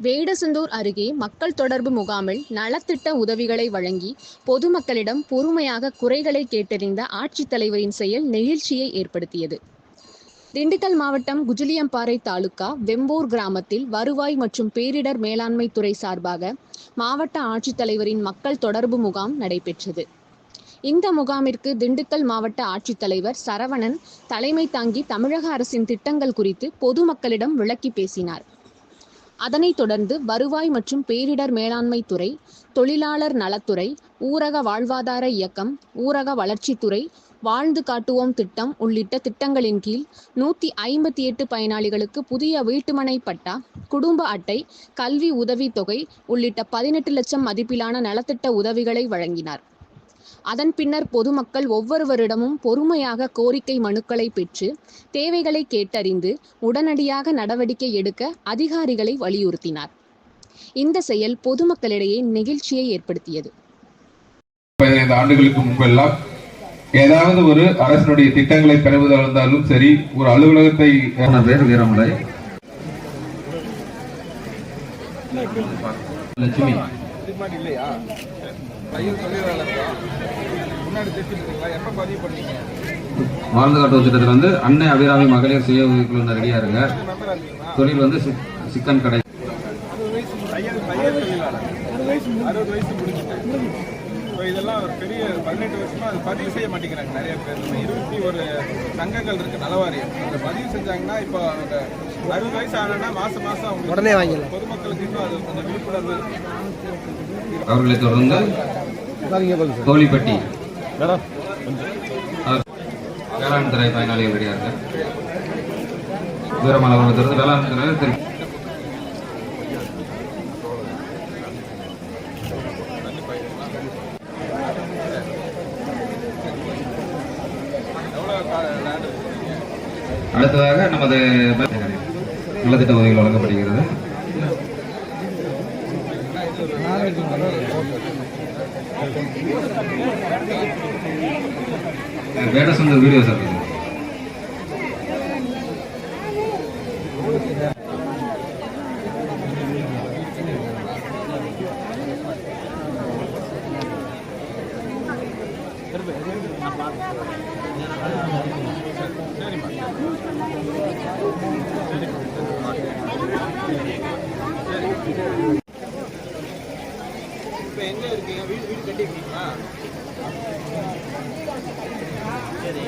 வேடசந்தூர் அருகே மக்கள் தொடர்பு முகாமில் நலத்திட்ட உதவிகளை வழங்கி பொதுமக்களிடம் பொறுமையாக குறைகளை கேட்டறிந்த ஆட்சித்தலைவரின் செயல் நெகிழ்ச்சியை ஏற்படுத்தியது. திண்டுக்கல் மாவட்டம் குஜிலியம்பாறை தாலுகா வெம்பூர் கிராமத்தில் வருவாய் மற்றும் பேரிடர் மேலாண்மை துறை சார்பாக மாவட்ட ஆட்சித்தலைவரின் மக்கள் தொடர்பு முகாம் நடைபெற்றது. இந்த முகாமிற்கு திண்டுக்கல் மாவட்ட ஆட்சித்தலைவர் சரவணன் தலைமை தாங்கி தமிழக அரசின் திட்டங்கள் குறித்து பொதுமக்களிடம் விளக்கி பேசினார். அதனைத் தொடர்ந்து வருவாய் மற்றும் பேரிடர் மேலாண்மை துறை தொழிலாளர் நலத்துறை ஊரக வாழ்வாதார இயக்கம் ஊரக வளர்ச்சித்துறை வாழ்ந்து காட்டுவோம் திட்டம் உள்ளிட்ட திட்டங்களின் கீழ் நூற்றி ஐம்பத்தி எட்டு பயனாளிகளுக்கு புதிய வீட்டுமனை பட்டா குடும்ப அட்டை கல்வி உதவித்தொகை உள்ளிட்ட பதினெட்டு லட்சம் மதிப்பிலான நலத்திட்ட உதவிகளை வழங்கினார். அதன் பின்னர் பொதுமக்கள் ஒவ்வொருவரிடமும் பொறுமையாக கோரிக்கை மனுக்களை பெற்று தேவைகளை கேட்டறிந்து உடனடியாக நடவடிக்கை எடுக்க அதிகாரிகளை வலியுறுத்தினார். இந்த செயல் பொதுமக்களிடையே நெகிழ்ச்சியை ஏற்படுத்தியது. பதினைந்து ஆண்டுகளுக்கு முன்பெல்லாம் ஏதாவது ஒரு அரசினுடைய திட்டங்களை பெறுவதாக இருந்தாலும் சரி ஒரு அலுவலகத்தை போன பேர் வீரமலை. லட்சுமி. டிமாண்ட் இல்லையா? தையல் தொழிலாளர் முன்னாடி தைச்சிருக்கீங்களா எப்போ பதிவு பண்ணீங்க? வாழ்ந்து காட்டு திட்டத்தில் வந்து அன்னை அபிராமி மகளிர் சுய உதவிக்குழு ரெடியா இருங்க. தொழில் வந்து சிக்- சிக்கன் கடை. அறுபது வயசு தையல் இதெல்லாம் ஒரு பெரிய பதினெட்டு வருஷமா அது பதிவு செய்ய மாட்டேங்கிறாங்க. நிறைய பேர். நம்ம இருபத்தி ஒரு சங்கங்கள் இருக்கு நலவாரியம் அதை பதிவு செஞ்சாங்கன்னா இப்போ அவங்க அறுபது வயசு ஆனா மாசம் மாசம் அவங்க உடனே வாங்கிடலாம். பொதுமக்களுக்கு இன்னும் அது கொஞ்சம் விழிப்புணர்வு அவர்களை தொடர்ந்து கோழிப்பட்டி வேளாண் துறை பயனாளிகள் வீரமலை அவர்களை தொடர்ந்து வேளாண் துறை அடுத்ததாக நமது நலத்திட்ட உதவிகள் வழங்கப்படுகிறது வேடசந்தர் வீடியோ சார் இது. இப்போ எங்கே இருக்கீங்க? வீடு வீடு சரி.